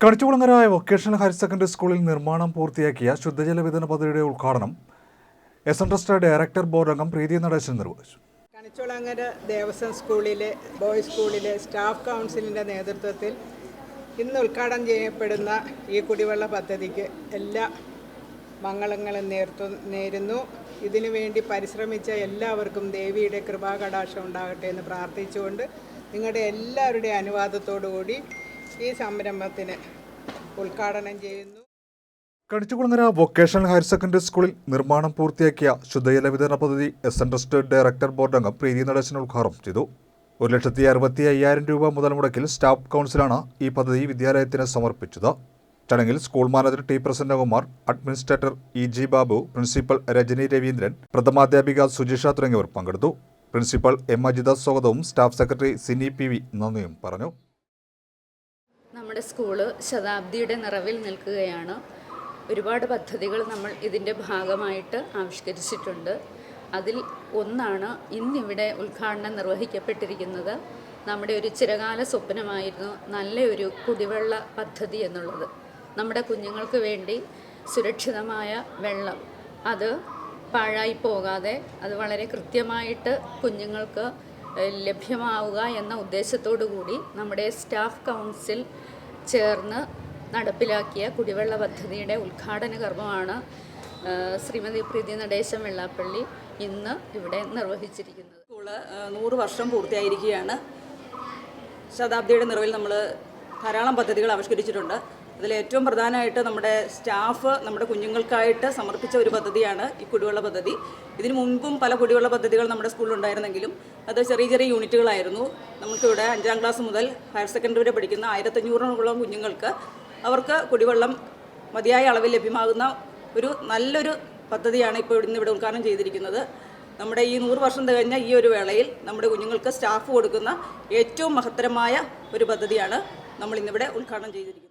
Kanichukulangara vocational higher secondary സ്കൂളിൽ നിർമ്മാണം പൂർത്തിയാക്കിയ ശുദ്ധജല വിതരണ പദ്ധതിയുടെ ഉദ്ഘാടനം S N trust director board അംഗം പ്രീതി നടേശൻ നിർവഹിച്ചു. കണിച്ചുളങ്ങര ദേവസ്വം സ്കൂളിലെ ബോയ്സ് സ്കൂളിലെ സ്റ്റാഫ് കൗൺസിലിന്റെ നേതൃത്വത്തിൽ ഇന്ന് ഉദ്ഘാടനം ചെയ്യപ്പെടുന്ന ഈ കുടിവെള്ള പദ്ധതിക്ക് എല്ലാ മംഗളങ്ങളും നേർത്തു നേരുന്നു. ഇതിനു വേണ്ടി പരിശ്രമിച്ച എല്ലാവർക്കും ദേവിയുടെ കൃപാകടാക്ഷം ഉണ്ടാകട്ടെ എന്ന് പ്രാർത്ഥിച്ചുകൊണ്ട് നിങ്ങളുടെ എല്ലാവരുടെയും അനുവാദത്തോടു കൂടി ഈ സംരംഭത്തിന് ഉദ്ഘാടനം ചെയ്യുന്നു. കണിച്ചുകുളങ്ങര വൊക്കേഷണൽ ഹയർ സെക്കൻഡറി സ്കൂളിൽ നിർമ്മാണം പൂർത്തിയാക്കിയ ശുദ്ധജല വിതരണ പദ്ധതി S N trust director board അംഗം പ്രീതി നടേശൻ ഉദ്ഘാടനം ചെയ്തു. ഒരു ലക്ഷത്തി അറുപത്തി അയ്യായിരം രൂപ മുതൽ മുടക്കിൽ സ്റ്റാഫ് കൗൺസിലാണ് ഈ പദ്ധതി വിദ്യാലയത്തിന് സമർപ്പിച്ചത്. ചടങ്ങിൽ school manager T Prasannakumar administrator E G Babu principal Rajani Raveendran പ്രഥമാധ്യാപിക Sujisha തുടങ്ങിയവർ പങ്കെടുത്തു. പ്രിൻസിപ്പൽ എം അജിത സ്വാഗതവും staff secretary Sini P V നന്ദിയും പറഞ്ഞു. നമ്മുടെ സ്കൂൾ ശതാബ്ദിയുടെ നിറവിൽ നിൽക്കുകയാണ്. ഒരുപാട് പദ്ധതികൾ നമ്മൾ ഇതിന്റെ ഭാഗമായിട്ട് ആവിഷ്കരിച്ചിട്ടുണ്ട്. അതിൽ ഒന്നാണ് ഇന്നിവിടെ ഉദ്ഘാടനം നിർവഹിക്കപ്പെട്ടിരിക്കുന്നത് നമ്മുടെ ഒരു ചിരകാല സ്വപ്നമായിരുന്നു നല്ലൊരു കുടിവെള്ള പദ്ധതി എന്നുള്ളത്. നമ്മുടെ കുഞ്ഞുങ്ങൾക്ക് വേണ്ടി സുരക്ഷിതമായ വെള്ളം. അത് പാഴായി പോകാതെ അത് വളരെ കൃത്യമായിട്ട് കുഞ്ഞുങ്ങൾക്ക് ലഭ്യമാവുക എന്ന ഉദ്ദേശത്തോടു കൂടി നമ്മുടെ സ്റ്റാഫ് കൗൺസിൽ ചേർന്ന് നടപ്പിലാക്കിയ കുടിവെള്ള പദ്ധതിയുടെ ഉദ്ഘാടന കർമ്മമാണ് ശ്രീമതി പ്രീതി നടേശം വെള്ളാപ്പള്ളി ഇന്ന് ഇവിടെ നിർവഹിച്ചിരിക്കുന്നത്. സ്കൂൾ നൂറ് വർഷം പൂർത്തിയായിരിക്കുകയാണ്. ശതാബ്ദിയുടെ നിറവിൽ നമ്മൾ ധാരാളം പദ്ധതികൾ ആവിഷ്കരിച്ചിട്ടുണ്ട്. അതിൽ ഏറ്റവും പ്രധാനമായിട്ട് നമ്മുടെ സ്റ്റാഫ് നമ്മുടെ കുഞ്ഞുങ്ങൾക്കായിട്ട് സമർപ്പിച്ച ഒരു പദ്ധതിയാണ് ഈ കുടിവെള്ള പദ്ധതി. ഇതിനു മുൻപും പല കുടിവെള്ള പദ്ധതികൾ നമ്മുടെ സ്കൂളിൽ ഉണ്ടായിരുന്നെങ്കിലും അത് ചെറിയ ചെറിയ യൂണിറ്റുകളായിരുന്നു. നമുക്കിവിടെ അഞ്ചാം ക്ലാസ് മുതൽ ഹയർ സെക്കൻഡറി വരെ പഠിക്കുന്ന ആയിരത്തഞ്ഞൂറോളം കുഞ്ഞുങ്ങൾക്ക് അവർക്ക് കുടിവെള്ളം മതിയായ അളവിൽ ലഭ്യമാകുന്ന ഒരു നല്ലൊരു പദ്ധതിയാണ് ഇപ്പോൾ ഇന്ന് ഇവിടെ ഉദ്ഘാടനം ചെയ്തിരിക്കുന്നത്. നമ്മുടെ ഈ നൂറ് വർഷം തികഞ്ഞ ഈ ഒരു വേളയിൽ നമ്മുടെ കുഞ്ഞുങ്ങൾക്ക് സ്റ്റാഫ് കൊടുക്കുന്ന ഏറ്റവും മഹത്തരമായ ഒരു പദ്ധതിയാണ് നമ്മൾ ഇന്നിവിടെ ഉദ്ഘാടനം ചെയ്തിരിക്കുന്നത്.